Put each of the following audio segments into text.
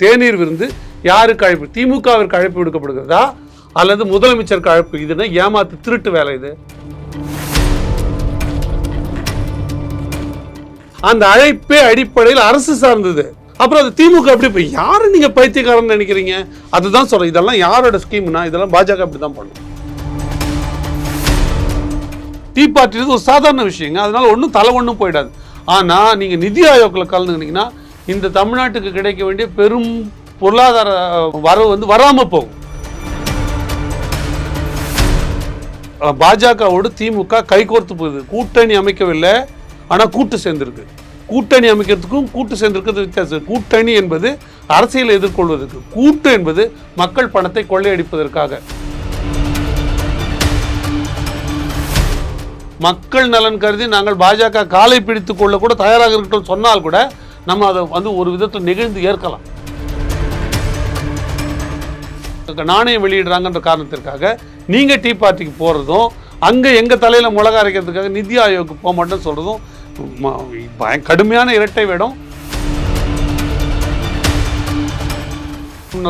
தேநீர் விருந்து யாருக்கு அழைப்பு? திமுகவிற்கு அழைப்பு விடுக்கப்படுகிறதா? அல்லது முதலமைச்சருக்கு அழைப்பு? இதுன்னா ஏமாத்து திருட்டு வேலை இது? அந்த அழைப்பே அடிப்படையில் அரசு சார்ந்தது. அப்புறம் அது திமுக எப்படி இப்போ யார் நீங்க பைத்தியக்காரன் நினைக்கிறீங்க? அதுதான் சொல்றேன். இதெல்லாம் யாரோட ஸ்கீம்னா இதெல்லாம் பாஜக அப்படி தான் பண்ணும். டீ பார்ட்டி ஒரு சாதாரண விஷயங்க. அதனால ஒன்றும் தலை ஒன்றும் போயிடாது. ஆனா நீங்க நிதி ஆயோக்கில் கலந்துக்கிட்டீங்கன்னா இந்த தமிழ்நாட்டுக்கு கிடைக்க வேண்டிய பெரும் பொருளாதார வரவு வந்து வராமல் போகும். பாஜகவோடு திமுக கைகோர்த்து போகுது. கூட்டணி அமைக்கவில்லை ஆனால் கூட்டு சேர்ந்திருக்கு. கூட்டணி அமைக்கிறதுக்கும் கூட்டு சேர்ந்திருக்கிறது வித்தியாசம். கூட்டணி என்பது அரசியலை எதிர்கொள்வதற்கு கூட்டு என்பது மக்கள் பணத்தை கொள்ளையடிப்பதற்காக. மக்கள் நலன் கருதி நாங்கள் பாஜக காலை பிடித்துக் கொள்ள கூட தயாராக இருக்கட்டும் சொன்னால் கூட நம்ம அதை வந்து ஒரு விதத்தில் நெகிழ்ந்து ஏற்கலாம். நாணயம் வெளியிடுறாங்கன்ற காரணத்திற்காக நீங்கள் டீ பார்ட்டிக்கு போகிறதும் அங்கே எங்கள் தலையில் மிளகா அரைக்கிறதுக்காக நிதி ஆயோக்கு போக மாட்டேன்னு சொல்கிறதும் கடுமையான இரட்டை வேடம்.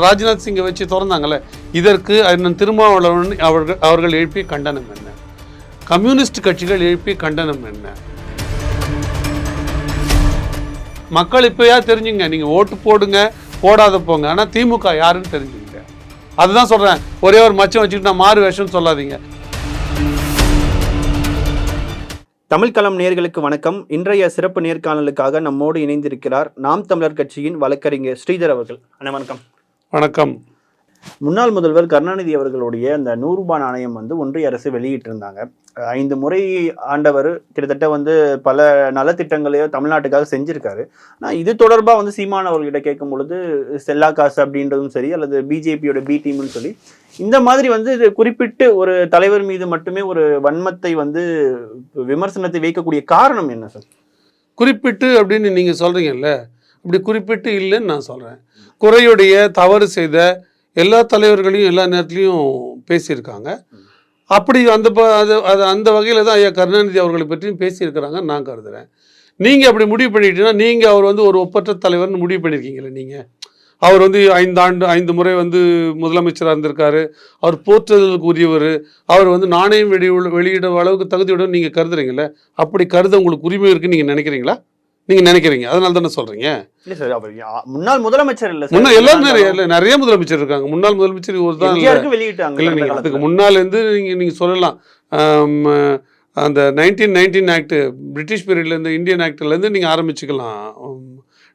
ராஜ்நாத் சிங்கை வச்சு திறந்தாங்கல்ல இதற்கு அண்ணன் திருமாவளவன் அவர்கள் அவர்கள் எழுப்பிய கண்டனம் என்ன? கம்யூனிஸ்ட் கட்சிகள் எழுப்பிய கண்டனம் என்ன? மக்கள் இப்போயா தெரிஞ்சுங்க. நீங்க ஓட்டு போடுங்க போடாத போங்க. ஆனா திமுக யாருன்னு தெரிஞ்சுங்க அதுதான் சொல்றேன். ஒரே ஒரு மச்சம் வச்சுக்கிட்டு நான் மாறு வேஷம்னு சொல்லாதீங்க. தமிழ் களம் நேர்களுக்கு வணக்கம். இன்றைய சிறப்பு நேர்காணலுக்காக நம்மோடு இணைந்திருக்கிறார் நாம் தமிழர் கட்சியின் வழக்கறிஞர் ஸ்ரீதர் அவர்கள். அண்ணா வணக்கம். வணக்கம். முன்னாள் முதல்வர் கருணாநிதி அவர்களுடைய அந்த நூறுபா நாணயம் வந்து ஒன்றிய அரசு வெளியிட்டிருந்தாங்க. ஐந்து முறை ஆண்டவர் கிட்டத்தட்ட வந்து பல நலத்திட்டங்களையோ தமிழ்நாட்டுக்காக செஞ்சிருக்காரு. ஆனால் இது தொடர்பாக வந்து சீமான் அவர்கிட்ட கேட்கும் பொழுது செல்லா காசு அப்படின்றதும் சரி அல்லது பிஜேபியோட பி டீம்னு சொல்லி இந்த மாதிரி வந்து இது குறிப்பிட்டு ஒரு தலைவர் மீது மட்டுமே ஒரு வன்மத்தை வந்து விமர்சனத்தை வைக்கக்கூடிய காரணம் என்ன சார்? குறிப்பிட்டு அப்படின்னு நீங்கள் சொல்கிறீங்கல்ல அப்படி குறிப்பிட்டு இல்லைன்னு நான் சொல்கிறேன் குறையுடைய தவறு செய்த எல்லா தலைவர்களையும் எல்லா நேரத்துலையும் பேசியிருக்காங்க. அப்படி அந்த ப- அது அது அந்த வகையில் தான் ஐயா கருணாநிதி அவர்களை பற்றியும் பேசியிருக்கிறாங்க நான் கருதுகிறேன் நீங்கள் அப்படி முடிவு பண்ணிட்டீங்கன்னா நீங்கள் அவர் வந்து ஒரு ஒப்பற்ற தலைவர்னு முடிவு பண்ணியிருக்கீங்களே நீங்கள் அவர் வந்து ஐந்து ஆண்டு ஐந்து முறை வந்து முதலமைச்சராக இருந்திருக்காரு. அவர் போற்றுதலுக்கு உரியவர். அவர் வந்து நாணயம் வெளி வெளியிட அளவுக்கு தகுதியுடன் நீங்கள் கருதுறீங்களே அப்படி கருத உங்களுக்கு உரிமை இருக்குன்னு நீங்கள் நினைக்கிறீங்களா? நீங்கள் நினைக்கிறீங்க. அதனால தானே சொல்கிறீங்க இல்ல சார் அவர் யா- முன்னாள் முதலமைச்சர் இல்ல முன்ன எல்லாரும் நிறைய நிறைய முதலமைச்சர் இருக்காங்க. முன்னாள் முதலமைச்சர் ஒரு தான் வெளியிட்டாங்க இல்லை காலத்துல. அதுக்கு முன்னால் இருந்து நீங்கள் நீங்கள் சொல்லலாம். அந்த நைன்டீன் நைன்டீன் ஆக்ட் பிரிட்டிஷ் பீரியட்லேருந்து இந்தியன் ஆக்ட்லேருந்து நீங்கள் ஆரம்பிச்சுக்கலாம்.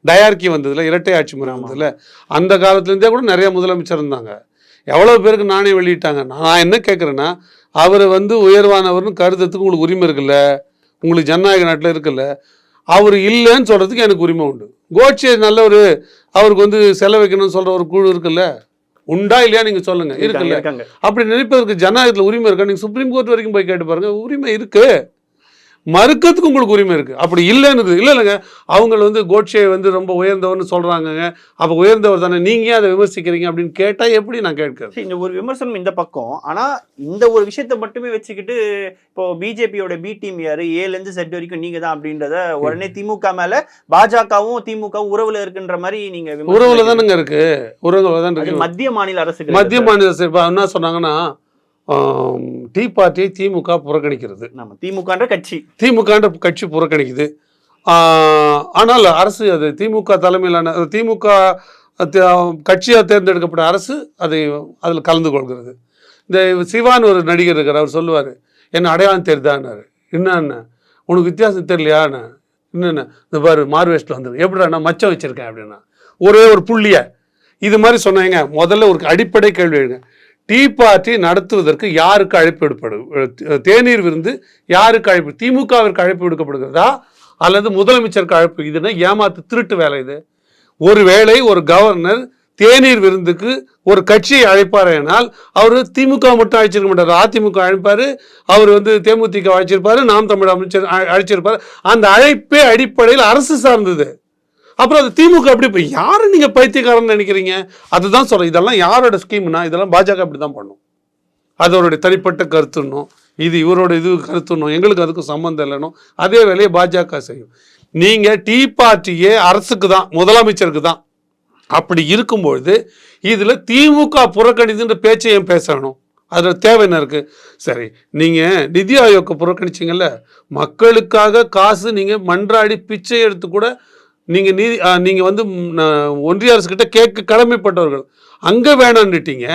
டயார்கி வந்ததுல இரட்டை ஆட்சி முறை. வந்ததுல. அந்த காலத்துலேருந்தே கூட நிறைய முதலமைச்சர் இருந்தாங்க. எவ்வளோ பேருக்கு நாணயம் வெளியிட்டாங்க? நான் என்ன கேட்குறேன்னா அவர் வந்து உயர்வானவர்னு கருதுறதுக்கு உங்களுக்கு உரிமை இருக்குல்ல. உங்களுக்கு ஜனநாயக நாட்டில் இருக்குல்ல. அவர் இல்லைன்னு சொல்கிறதுக்கு எனக்கு உரிமை உண்டு. கோட்சே நல்லவர் அவருக்கு வந்து செலவைக்கணும்னு சொல்கிற ஒரு குழு இருக்குல்ல? உண்டா இல்லையா நீங்கள் சொல்லுங்கள் இருக்குல்ல? அப்படி நினைப்பதற்கு ஜனநாயகத்தில் உரிமை இருக்கா? நீங்கள் சுப்ரீம் கோர்ட் வரைக்கும் போய் கேட்டு பாருங்க. உரிமை இருக்கு. மறுக்கிறதுக்கு உங்களுக்கு உரிமை இருக்கு. அப்படி இல்லைன்னு இல்லை இல்லைங்க. அவங்க வந்து கோட்சே வந்து ரொம்ப உயர்ந்தவர்னு சொல்றாங்கங்க. அப்போ உயர்ந்தவர் தானே நீங்க ஏன் அதை விமர்சிக்கிறீங்க அப்படின்னு கேட்டா எப்படி நான் கேட்கறது? இந்த ஒரு விமர்சனம் இந்த பக்கம். ஆனா இந்த ஒரு விஷயத்தை மட்டுமே வச்சுக்கிட்டு இப்போ பிஜேபியோட பி டீம் யாரு? ஏல இருந்து செட் வரைக்கும் நீங்க தான் அப்படின்றத உடனே திமுக மேல பாஜகவும் திமுகவும் உறவுல இருக்குன்ற மாதிரி நீங்க விமர்சனம் உறவுல. தானுங்க இருக்கு. உறவுல தான் அது இருக்கு. மத்திய மாநில அரசுகள் மத்திய மாநில அரசு இப்ப என்ன சொன்னாங்கன்னா டீ பார்ட்டியை திமுக புறக்கணிக்கிறது. நம்ம திமுகன்ற கட்சி. திமுகன்ற கட்சி புறக்கணிக்குது. ஆனால் அரசு அது திமுக தலைமையிலான திமுக கட்சியாக தேர்ந்தெடுக்கப்பட்ட அரசு அதை அதில் கலந்து கொள்கிறது. இந்த சிவான் ஒரு நடிகர் இருக்கார் அவர் சொல்லுவார் என்ன அடையாளம் தெரியுதான்னாரு. என்னன்னு? உனக்கு வித்தியாசம் தெரியலையான்னு? என்னென்ன? இந்த பாரு மார்வேஸ்ட்டில் வந்துரு. எப்படிடா நான் மச்சம் வச்சுருக்கேன் அப்படின்னா? ஒரே ஒரு புள்ளிய. இது மாதிரி சொன்னாங்க. முதல்ல ஒரு அடிப்படை கேள்வி எழுங்க. டீ பார்ட்டி நடத்துவதற்கு யாருக்கு அழைப்பு விடுப்படு தேநீர் விருந்து யாருக்கு அழைப்பு திமுகவிற்கு அழைப்பு விடுக்கப்படுகிறதா? அல்லது முதலமைச்சருக்கு அழைப்பு? இதுன்னா ஏமாத்து திருட்டு வேலை இது. ஒருவேளை ஒரு கவர்னர் தேநீர் விருந்துக்கு ஒரு கட்சியை அழைப்பார் அழைப்பாரேனால் அவர் திமுக மட்டும் அழைச்சிருக்க மாட்டார். அதிமுக அழைப்பார் அவர் வந்து தேமுதிக அழைச்சிருப்பார் நாம் தமிழ் அமைச்சர் அழைச்சிருப்பார். அந்த அழைப்பே அடிப்படையில் அரசு சார்ந்தது. அப்புறம் அது திமுக எப்படி இப்போ யாரு நீங்கள் பைத்தியக்காரன் நினைக்கிறீங்க? அதுதான் சொல்கிறேன் இதெல்லாம் யாரோட ஸ்கீம்னா இதெல்லாம் பாஜக அப்படி தான் பண்ணும். அதோடைய தனிப்பட்ட கருத்துன்னும் இது இவரோட இது கருத்துன்னும் எங்களுக்கு அதுக்கும் சம்மந்தம் இல்லைனும் அதே வேலையை பாஜக செய்யும். நீங்கள் டீ பார்ட்டியே அரசுக்கு தான் முதலமைச்சருக்கு தான். அப்படி இருக்கும்பொழுது இதில் திமுக புறக்கணிதுன்ற பேச்சை ஏன் பேசணும்? அதில் தேவை என்ன இருக்குது சரி நீங்கள் நிதி ஆயோக்கை புறக்கணிச்சிங்கல்ல மக்களுக்காக காசு நீங்கள் மன்றாடி பிச்சை எடுத்து கூட நீங்கள் நீதி நீங்கள் வந்து ஒன்றிய அரசுக்கிட்ட கேட்க கடமைப்பட்டவர்கள். அங்கே வேணான்னுட்டீங்க.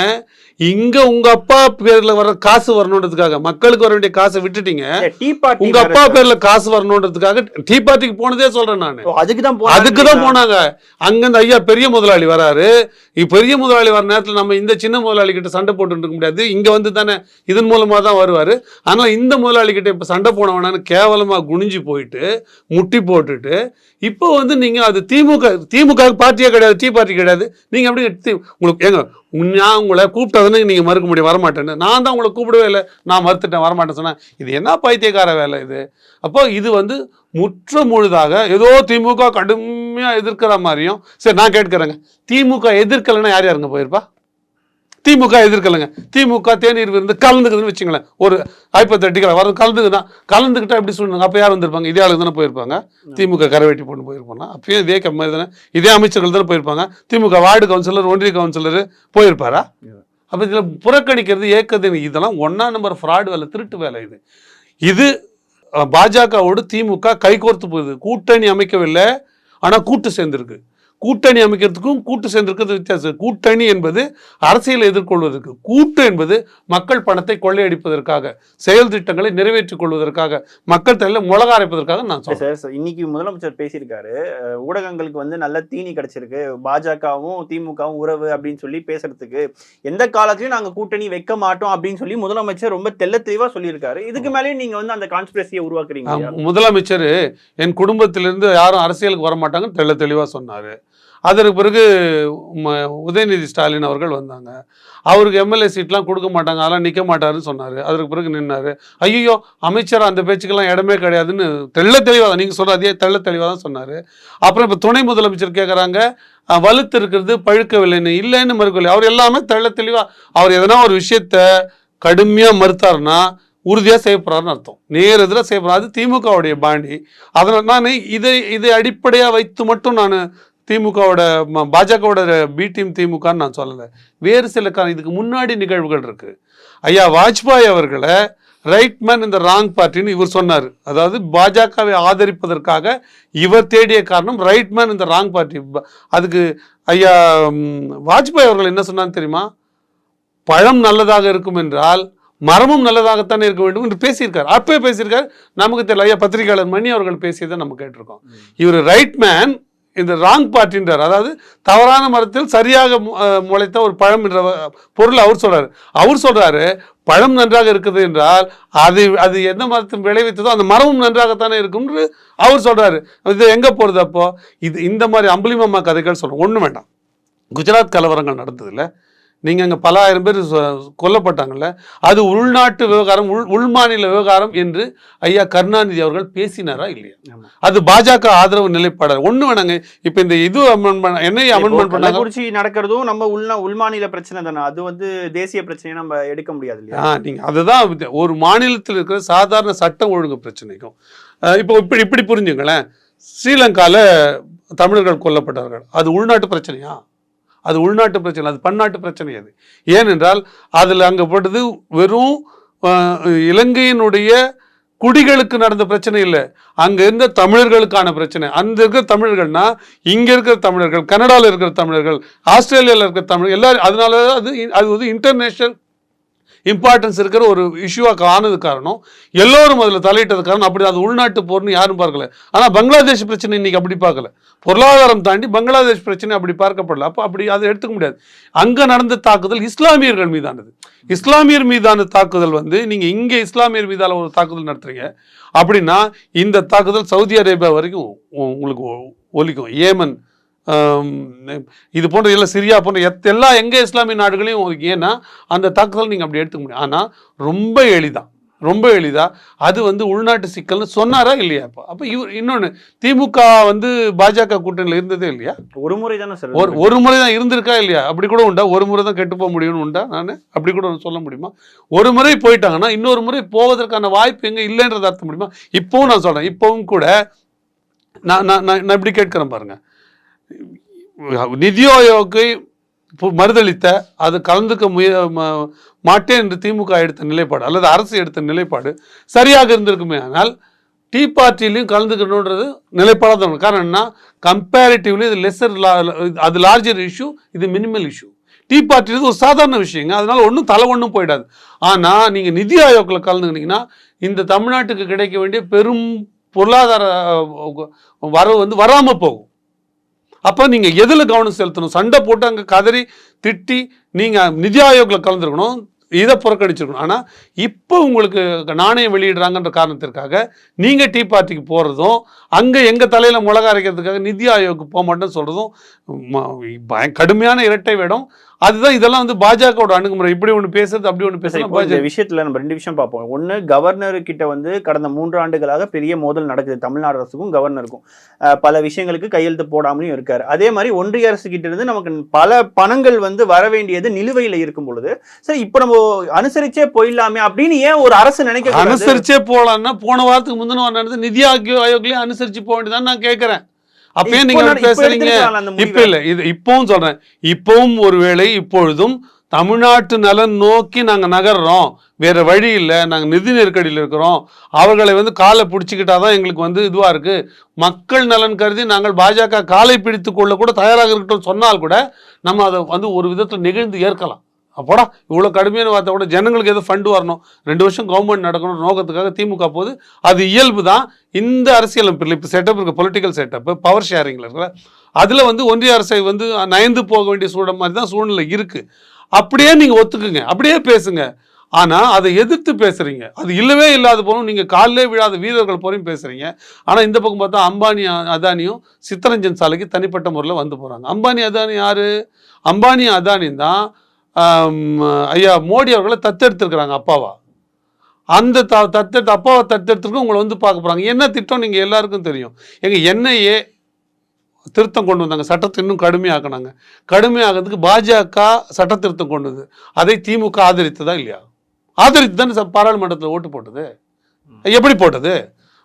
இங்கே உங்கள் அப்பா பேரில் வர காசு வரணுன்றதுக்காக மக்களுக்கு வர வேண்டிய காசை விட்டுட்டீங்க. டீ பார்ட்டி உங்க அப்பா பேர்ல காசு வரணுன்றதுக்காக டீ பார்ட்டிக்கு போனதே சொல்றேன் நான். அதுக்கு தான் அதுக்கு தான் போனாங்க. அங்கிருந்து ஐயா பெரிய முதலாளி வராரு. பெரிய முதலாளி வர நேரத்தில் நம்ம இந்த சின்ன முதலாளி கிட்ட சண்டை போட்டு இருக்க முடியாது. இங்க வந்து தானே இதன் மூலமா தான் வருவாரு. அதனால இந்த முதலாளி கிட்ட இப்ப சண்டை போனவனான்னு கேவலமா குனிஞ்சு போயிட்டு முட்டி போட்டுட்டு இப்போ வந்து நீங்க அது திமுக திமுக பார்ட்டியே கிடையாது டீ பார்ட்டி கிடையாது. நீங்க எப்படி தி- உங்களுக்கு ஏங்க நான் உங்களை கூப்பிட்டதுன்னு நீங்கள் மறுக்க முடியும் வரமாட்டேன்னு. நான் தான் உங்களை கூப்பிடவே இல்லை. நான் மறுத்துட்டேன் வரமாட்டேன் சொன்னேன். இது என்ன பைத்தியக்கார வேலை இது? அப்போ இது வந்து முற்ற முழுதாக ஏதோ திமுக கடுமையாக எதிர்க்கிற மாதிரியும் சரி நான் கேட்கிறேங்க. திமுக எதிர்க்கலைன்னா யார் யாருங்க போயிருப்பா? திமுக எதிர்க்கலைங்க. திமுக தேநீர் விருந்து கலந்துக்குதுன்னு வச்சுங்களேன். ஒரு ஹைப்பத்தட்டிக்கல வர கலந்துக்குதான். கலந்துக்கிட்டா எப்படி சொல்லுங்க அப்போ யார் வந்திருப்பாங்க? இதே ஆளுக்கு தானே போயிருப்பாங்க. திமுக கரவேட்டி போட்டு போயிருப்பாங்க. அப்பயும் இதே கம்மி தானே. இதே அமைச்சர்கள் தானே போயிருப்பாங்க. திமுக வார்டு கவுன்சிலர் ஒன்றிய கவுன்சிலர் போயிருப்பாரா? அப்போ இதில் புறக்கணிக்கிறது ஏக்கது இதெல்லாம் ஒன்றா நம்பர் ஃப்ராடு வேலை திருட்டு வேலை இது. இது பாஜகவோடு திமுக கைகோர்த்து போகுது. கூட்டணி அமைக்கவில்லை. ஆனால் கூட்டு சேர்ந்துருக்கு. கூட்டணி அமைக்கிறதுக்கும் கூட்டு சேர்ந்திருக்கிறது வித்தியாசம். கூட்டணி என்பது அரசியலை எதிர்கொள்வதற்கு கூட்டு என்பது மக்கள் பணத்தை கொள்ளையடிப்பதற்காக செயல் திட்டங்களை நிறைவேற்றிக் கொள்வதற்காக மக்கள் தலையில் முளக அரைப்பதற்காக நான் சொல்றேன். சார் சார், இன்னைக்கு முதலமைச்சர் பேசியிருக்காரு. ஊடகங்களுக்கு வந்து நல்ல தீனி கிடைச்சிருக்கு. பாஜகவும் திமுகவும் உறவு அப்படின்னு சொல்லி பேசுறதுக்கு எந்த காலத்திலயும் நாங்க கூட்டணி வைக்க மாட்டோம் அப்படின்னு சொல்லி முதலமைச்சர் ரொம்ப தெள்ள தெளிவா சொல்லியிருக்காரு. இதுக்கு மேலேயும் நீங்க வந்து அந்த கான்ஸ்பிரசியை உருவாக்குறீங்க முதலமைச்சர் என் குடும்பத்திலிருந்து யாரும் அரசியலுக்கு வர மாட்டாங்கன்னு தெள்ள தெளிவாக சொன்னார். அதற்கு பிறகு ம- உதயநிதி ஸ்டாலின் அவர்கள் வந்தாங்க. அவருக்கு எம்எல்ஏ சீட்லாம் கொடுக்க மாட்டாங்க. அதெல்லாம் நிற்க மாட்டாருன்னு சொன்னார். அதற்கு பிறகு நின்னார். ஐயோ அமைச்சர் அந்த பேச்சுக்கெல்லாம் இடமே கிடையாதுன்னு தெள்ள தெளிவாக தான் நீங்கள் சொல்கிற அதே தெள்ள தெளிவாக தான் சொன்னார். அப்புறம் இப்போ துணை முதலமைச்சர் கேட்குறாங்க வலுத்து இருக்கிறது பழுக்கவில்லைன்னு இல்லைன்னு மறுக்கவில்லை. அவர் எல்லாமே தெள்ள தெளிவாக அவர் எதனா ஒரு விஷயத்த கடுமையாக மறுத்தாருன்னா உறுதியாக செய்யப்படுறாருன்னு அர்த்தம். நேர் எதிராக செய்யப்படுறாரு அது திமுகவுடைய பாண்டி அதனால் நான் இதை இதை அடிப்படையாக வைத்து மட்டும் நான் திமுகவோட பாஜகவோட பி டீம் திமுகன்னு நான் சொல்லலை. வேறு சில கா இதுக்கு முன்னாடி நிகழ்வுகள் இருக்கு. ஐயா வாஜ்பாய் அவர்களை ரைட் மேன் இந்த ராங் பார்ட்டின்னு இவர் சொன்னார். அதாவது பாஜகவை ஆதரிப்பதற்காக இவர் தேடிய காரணம் ரைட் மேன் இந்த ராங் பார்ட்டி அதுக்கு ஐயா வாஜ்பாய் அவர்கள் என்ன சொன்னான்னு தெரியுமா? பழம் நல்லதாக இருக்கும் என்றால் மரமும் நல்லதாகத்தானே இருக்க வேண்டும் என்று பேசியிருக்கார். அப்பவே பேசியிருக்கார். நமக்கு தெரியல. ஐயா பத்திரிகையாளர் மணி அவர்கள் பேசியதை நம்ம கேட்டிருக்கோம். இவர் ரைட் மேன் இந்த ராங் பார்ட்டின்றார் அதாவது தவறான மரத்தில் சரியாக முளைத்த ஒரு பழம் என்ற பொருள் அவர் சொல்றாரு. அவர் சொல்றாரு பழம் நன்றாக இருக்குது என்றால் அது அது எந்த மரத்தில் விளைவித்ததோ அந்த மரமும் நன்றாகத்தானே இருக்கும்னு அவர் சொல்றாரு. இது எங்க போறது அப்போ? இது இந்த மாதிரி அம்புலிமாமா கதைகள் சொல்றோம். ஒன்றும் வேண்டாம். குஜராத் கலவரங்கள் நடந்ததில்லை நீங்கள் அங்கே பல ஆயிரம் பேர் கொல்லப்பட்டாங்கல்ல அது உள்நாட்டு விவகாரம் உள் உள்மாநில விவகாரம் என்று ஐயா கருணாநிதி அவர்கள் பேசினாரா இல்லையா. அது பாஜக ஆதரவு நிலைப்பாடு ஒண்ணு வேணாங்க. இப்போ இந்த இது அமெண்ட்மெண்ட் என்ன அமெண்ட்மெண்ட் பண்ணாங்க? கள்ளக்குறிச்சி நடக்கிறதும் நம்ம உள்நா உள்மாநில பிரச்சனை தானே. அது வந்து தேசிய பிரச்சனையை நம்ம எடுக்க முடியாது இல்லையா? ஆ நீங்க அதுதான் ஒரு மாநிலத்தில் இருக்கிற சாதாரண சட்டம் ஒழுங்கு பிரச்சனைக்கும். இப்போ இப்படி இப்படி புரிஞ்சுங்களேன். ஸ்ரீலங்கால தமிழர்கள் கொல்லப்பட்டார்கள். அது உள்நாட்டு பிரச்சனையா? அது உள்நாட்டு பிரச்சனை அது பன்னாட்டு பிரச்சனை அது. ஏனென்றால் அதில் அங்கே போட்டது வெறும் இலங்கையினுடைய குடிகளுக்கு நடந்த பிரச்சனை இல்லை. அங்கே இருந்த தமிழர்களுக்கான பிரச்சனை. அந்த இருக்கிற தமிழர்கள்னா இங்கே இருக்கிற தமிழர்கள் கனடாவில் இருக்கிற தமிழர்கள் ஆஸ்திரேலியாவில் இருக்கிற தமிழ் எல்லாரும் அதனால அது அது வந்து இன்டர்நேஷ்னல் இம்பார்ட்டன்ஸ் இருக்கிற ஒரு இஷ்யூவாக ஆனது காரணம் எல்லோரும் அதில் தலையிட்டது காரணம் அப்படி அது உள்நாட்டு போர்னு யாரும் பார்க்கல. ஆனால் பங்களாதேஷ் பிரச்சனை இன்னைக்கு அப்படி பார்க்கல. பொருளாதாரம் தாண்டி பங்களாதேஷ் பிரச்சனை அப்படி பார்க்கப்படல. அப்போ அப்படி அதை எடுத்துக்க முடியாது. அங்கே நடந்த தாக்குதல் இஸ்லாமியர்கள் மீதானது. இஸ்லாமியர் மீதான தாக்குதல் வந்து நீங்கள் இங்கே இஸ்லாமியர் மீதான ஒரு தாக்குதல் நடத்துறீங்க. அப்படின்னா இந்த தாக்குதல் சவுதி அரேபியா வரைக்கும் உங்களுக்கு ஒ- ஒலிக்கும். ஏமன் இது போன்ற எல்லாம் சிரியா போன்ற எத் எல்லா எங்க இஸ்லாமிய நாடுகளையும். ஏன்னா அந்த தாக்குதல் நீங்கள் அப்படி எடுத்துக்க முடியும். ஆனால் ரொம்ப எளிதா ரொம்ப எளிதா அது வந்து உள்நாட்டு சிக்கல்னு சொன்னாரா இல்லையா அப்போ அப்போ இவர் இன்னொன்று திமுக வந்து பாஜக கூட்டணியில் இருந்ததே இல்லையா? ஒரு முறை தானே சார் ஒரு ஒரு முறை தான் இருந்திருக்கா இல்லையா? அப்படி கூட உண்டா? ஒரு முறை தான் கெட்டு போக முடியும்னு உண்டா? நான்? அப்படி கூட சொல்ல முடியுமா? ஒரு முறை போயிட்டாங்கன்னா இன்னொரு முறை போவதற்கான வாய்ப்பு எங்கே இல்லைன்றது அர்த்தம் முடியுமா? இப்போவும் நான் சொல்கிறேன் இப்போவும் கூட நான் நான் நான் இப்படி கேட்குறேன் பாருங்க. நிதி ஆயோக்கை மறுதளித்த அது கலந்துக்க முய ம- மாட்டேன் என்று திமுக எடுத்த நிலைப்பாடு அல்லது அரசு எடுத்த நிலைப்பாடு சரியாக இருந்திருக்குமே ஆனால் டீ பார்ட்டிலையும் கலந்துக்கணுன்றது நிலைப்பாடாக தான் காரணம் என்ன கம்பேரிட்டிவ்லி இது லெஸ்ஸர் அது லார்ஜர் இஷ்யூ இது மினிமல் இஷ்யூ டீ பார்ட்டி ஒரு சாதாரண விஷயங்க. அதனால் ஒன்றும் தலை ஒன்றும் போயிடாது. ஆனால் நீங்கள் நிதி ஆயோக்கில் கலந்துக்கினீங்கன்னா இந்த தமிழ்நாட்டுக்கு கிடைக்க வேண்டிய பெரும் பொருளாதார வரவு வந்து வராமல் போகும். அப்போ நீங்கள் எதில் கவனம் செலுத்தணும்? சண்டை போட்டு அங்கே கதறி திட்டி நீங்கள் நிதி ஆயோக்கில் கலந்துருக்கணும் இதை புறக்கணிச்சிருக்கணும். ஆனால் இப்போ உங்களுக்கு நாணயம் வெளியிடுறாங்கன்ற காரணத்திற்காக நீங்கள் டீ பார்ட்டிக்கு போகிறதும் அங்கே எங்கள் தலையில் மிளகா அரைக்கிறதுக்காக நிதி ஆயோக்கு போக மாட்டேன்னு சொல்கிறதும் பய கடுமையான இரட்டை வேடம். அதுதான் இதெல்லாம் வந்து பாஜகவோட அணுகுமுறை. இப்படி ஒன்று பேசுறது அப்படி ஒன்று பேசுறது இந்த விஷயத்துல நம்ம ரெண்டு விஷயம் பார்ப்போம். ஒண்ணு கவர்னர் கிட்ட வந்து கடந்த மூன்று ஆண்டுகளாக பெரிய மோதல் நடக்குது. தமிழ்நாடு அரசுக்கும் கவர்னருக்கும் பல விஷயங்களுக்கு கையெழுத்து போடாமலும் இருக்காரு. அதே மாதிரி ஒன்றிய அரசு கிட்ட இருந்து நமக்கு பல பணங்கள் வந்து வர வேண்டியது நிலுவையில இருக்கும் பொழுது சரி இப்போ நம்ம அனுசரிச்சே போயிடலாமே அப்படின்னு ஏன் ஒரு அரசு நினைக்க? அனுசரிச்சே போகலான்னா போன வாரத்துக்கு முந்தின வாரம் நடந்து நிதி ஆயோக் ஆயோக்லயே அனுசரிச்சு போக வேண்டியதான் நான் கேட்குறேன் அப்பயே நீங்க பேசுறீங்க? இப்ப. இல்ல இது இப்பவும் சொல்றேன். இப்பவும் ஒருவேளை இப்பொழுதும் தமிழ்நாட்டு நலன் நோக்கி நாங்க நகர்றோம். வேற வழி இல்லை. நாங்க நிதி நெருக்கடியில் இருக்கிறோம். அவர்களை வந்து காலை பிடிச்சிக்கிட்டாதான் எங்களுக்கு வந்து இதுவா இருக்கு. மக்கள் நலன் கருதி நாங்கள் பாஜக காலை பிடித்து கொள்ள கூட தயாராக இருக்கட்டும் சொன்னால் கூட நம்ம அதை வந்து ஒரு விதத்தில் நெகிழ்ந்து ஏற்கலாம். அப்போடா இவ்வளோ கடுமையான வார்த்தை கூட ஜனங்களுக்கு எதுவும் ஃபண்டு வரணும்? ரெண்டு வருஷம் கவர்மெண்ட் நடக்கணும் நோக்கத்துக்காக திமுக போகுது. அது இயல்பு தான். இந்த அரசியலமைப்பில் இப்போ செட்டப் இருக்க பொலிட்டிக்கல் செட்டப் பவர் ஷேரிங்கில் இருக்கிற அதில் வந்து ஒன்றிய அரசை வந்து நயந்து போக வேண்டிய சூழல் மாதிரி தான் சூழ்நிலை இருக்குது அப்படியே நீங்கள் ஒத்துக்குங்க. அப்படியே பேசுங்க. ஆனால் அதை எதிர்த்து பேசுகிறீங்க அது இல்லவே இல்லாத போலும் நீங்கள் காலிலே விழாத வீரர்கள் போலையும் பேசுகிறீங்க ஆனால் இந்த பக்கம் பார்த்தா அம்பானி அதானியும் சித்தரஞ்சன் சாலைக்கு தனிப்பட்ட முறையில் வந்து போகிறாங்க அம்பானி அதானி யார்? அம்பானி அதானி தான் ஐயா மோடி அவர்களை தத்தெடுத்திருக்கிறாங்க அப்பாவா? அந்த த தத்தெடுத்து அப்பாவை தத்தெடுத்துருக்கு உங்களை வந்து பார்க்க போகிறாங்க என்ன திட்டம் நீங்கள் எல்லாருக்கும் தெரியும். எங்கள் என்ஐஏ திருத்தம் கொண்டு வந்தாங்க. சட்டத்தை இன்னும் கடுமையாக்குனாங்க. கடுமையாகிறதுக்கு பாஜக சட்ட திருத்தம் கொண்டு வந்தது. அதை திமுக ஆதரித்ததா இல்லையா? ஆதரித்து தானே பாராளுமன்றத்தில் ஓட்டு போட்டது. எப்படி போட்டது?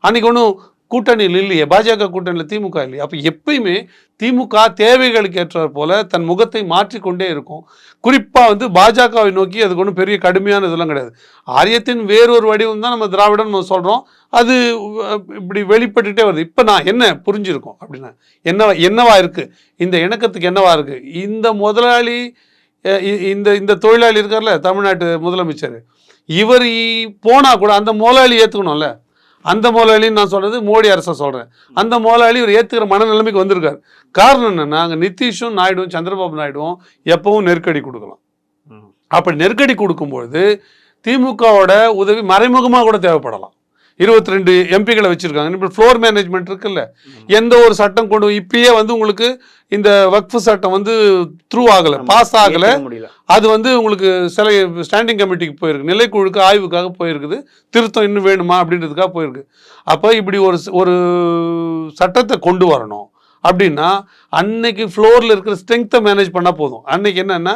அன்னைக்கு ஒன்றும் கூட்டணியில் இல்லையே பாஜக கூட்டணியில் திமுக இல்லையே. அப்போ எப்பயுமே திமுக தேவைகளுக்கு ஏற்றாற் போல தன் முகத்தை மாற்றிக்கொண்டே இருக்கும். குறிப்பாக வந்து பாஜகவை நோக்கி அதுக்கு ஒன்றும் பெரிய கடுமையான இதெல்லாம் கிடையாது. ஆரியத்தின் வேறொரு வடிவம் தான் நம்ம திராவிடம் நம்ம சொல்கிறோம் அது இப்படி வெளிப்பட்டுட்டே வருது. இப்போ நான் என்ன புரிஞ்சிருக்கோம் அப்படின்னா என்ன என்னவா இருக்குது இந்த இணக்கத்துக்கு என்னவா இருக்குது இந்த முதலாளி இந்த இந்த தொழிலாளி இருக்கார்ல தமிழ்நாட்டு முதலமைச்சர். இவர் போனால் கூட அந்த முதலாளி ஏற்றுக்கணும்ல அந்த முதலாளின்னு நான் சொல்கிறது மோடி அரசை சொல்கிறேன் அந்த முதலாளி இவர் ஏற்றுக்கிற மனநிலைமைக்கு வந்திருக்காரு. காரணம் என்னன்னா அங்கே நிதிஷும் நாயுடுவும் சந்திரபாபு நாயுடுவும் எப்பவும் நெருக்கடி கொடுக்கலாம். அப்படி நெருக்கடி கொடுக்கும்பொழுது திமுகவோட உதவி மறைமுகமாக கூட தேவைப்படலாம். இருபத்தி ரெண்டு எம்பிகளை வச்சிருக்காங்க. இப்போ ஃப்ளோர் மேனேஜ்மெண்ட் இருக்குல்ல. எந்த ஒரு சட்டம் கொண்டு இப்பயே வந்து உங்களுக்கு இந்த வக்ஃபு சட்டம் வந்து த்ரூ ஆகலை. பாஸ் ஆகலை. அது வந்து உங்களுக்கு சில ஸ்டாண்டிங் கமிட்டிக்கு போயிருக்கு. நிலைக்குழுக்கு ஆய்வுக்காக போயிருக்குது. திருத்தம் இன்னும் வேணுமா அப்படின்றதுக்காக போயிருக்கு. அப்போ இப்படி ஒரு ஒரு சட்டத்தை கொண்டு வரணும் அப்படின்னா அன்னைக்கு ஃப்ளோரில் இருக்கிற ஸ்ட்ரென்த்தை மேனேஜ் பண்ணால் போதும். அன்னைக்கு என்னென்னா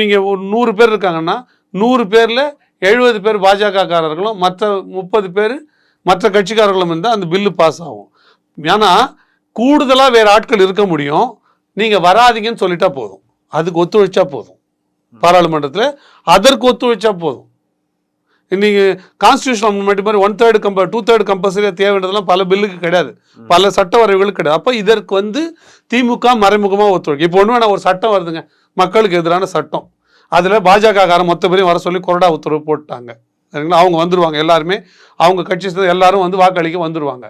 நீங்கள் ஒரு நூறு பேர் இருக்காங்கன்னா நூறு பேரில் எழுபது பேர் பாஜகக்காரர்களும் மற்ற முப்பது பேர் மற்ற கட்சிக்காரர்களும் இருந்தால் அந்த பில்லு பாஸ் ஆகும். ஏன்னா கூடுதலாக வேறு ஆட்கள் இருக்க முடியும். நீங்கள் வராதீங்கன்னு சொல்லிட்டா போதும். அதுக்கு ஒத்துழைச்சா போதும். பாராளுமன்றத்தில் அதற்கு ஒத்துழைச்சா போதும். இன்னைக்கு கான்ஸ்டியூஷன் அமெண்ட்மெண்ட் மாதிரி ஒன் தேர்டு கம்ப டூ தேர்டு கம்பல்சரியாக தேவைன்றதெல்லாம் பல பில்லுக்கு கிடையாது. பல சட்ட வரைவுகளுக்கு கிடையாது. அப்போ இதற்கு வந்து திமுக மறைமுகமாக ஒத்துழைக்கும். இப்போ ஒன்று வேணா ஒரு சட்டம் வருதுங்க. மக்களுக்கு எதிரான சட்டம். அதில் பாஜக காரன் மொத்த பேரையும் வர சொல்லி கொறடா உத்தரவு போட்டாங்க. சரிங்களா? அவங்க வந்துருவாங்க எல்லாருமே. அவங்க கட்சி எல்லாரும் வந்து வாக்களிக்க வந்துருவாங்க.